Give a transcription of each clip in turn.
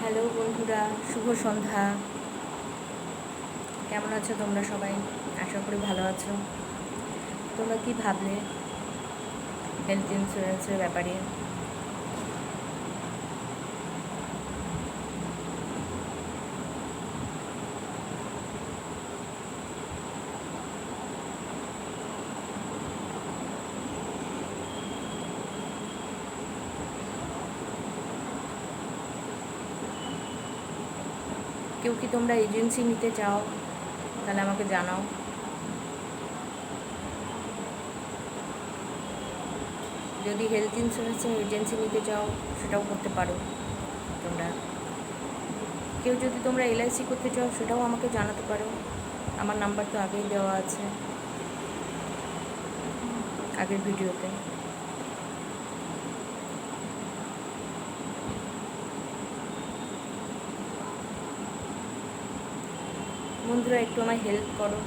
Hello বন্ধুরা, শুভ সন্ধ্যা। কেমন আছো তোমরা সবাই? আশা করি ভালো আছো। তোমরা কি ভাবলে? হেলথ ইন্স্যুরেন্সের ব্যাপারে। কেউ কি তোমরা এজেন্সি নিতে চাও, তাহলে আমাকে জানাও। যদি হেলথ ইন্স্যুরেন্সের এজেন্সি নিতে চাও, সেটাও করতে পারো তোমরা। কেউ যদি তোমরা এলআইসি করতে চাও, সেটাও আমাকে জানাতে পারো। আমার নাম্বার তো আগেই দেওয়া আছে আগের ভিডিওতে বন্ধুরা, একটু আমায় হেল্প করো।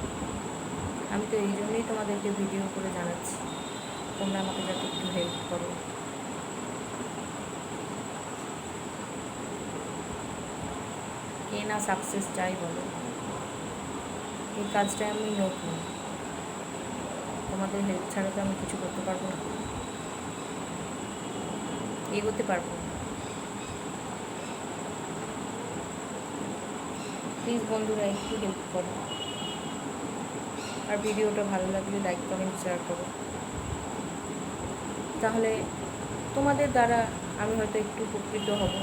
আমি তো এই জন্যই তোমাদেরকে ভিডিও করে জানাচ্ছি। তোমরা আমাকে যাতে একটু হেল্প করো। কে না সাকসেস চাই বলো? এই কাজটায় আমি নতুন তোমাদের হেল্প ছাড়া তো আমি কিছু করতে পারব না। এগোতে পারব না। প্লিজ বন্ধুরা, একটু হেল্প করো। আর ভিডিওটা ভালো লাগলে লাইক কমেন্ট শেয়ার করো। তাহলে তোমাদের দ্বারা আমি হয়তো একটু উপকৃত হব।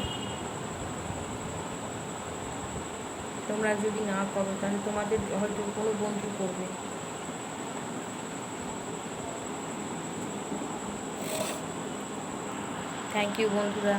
তোমরা যদি না করো, তাহলে তোমাদের হয়তো কোনো বন্ধু করবে। থ্যাংক ইউ বন্ধুরা।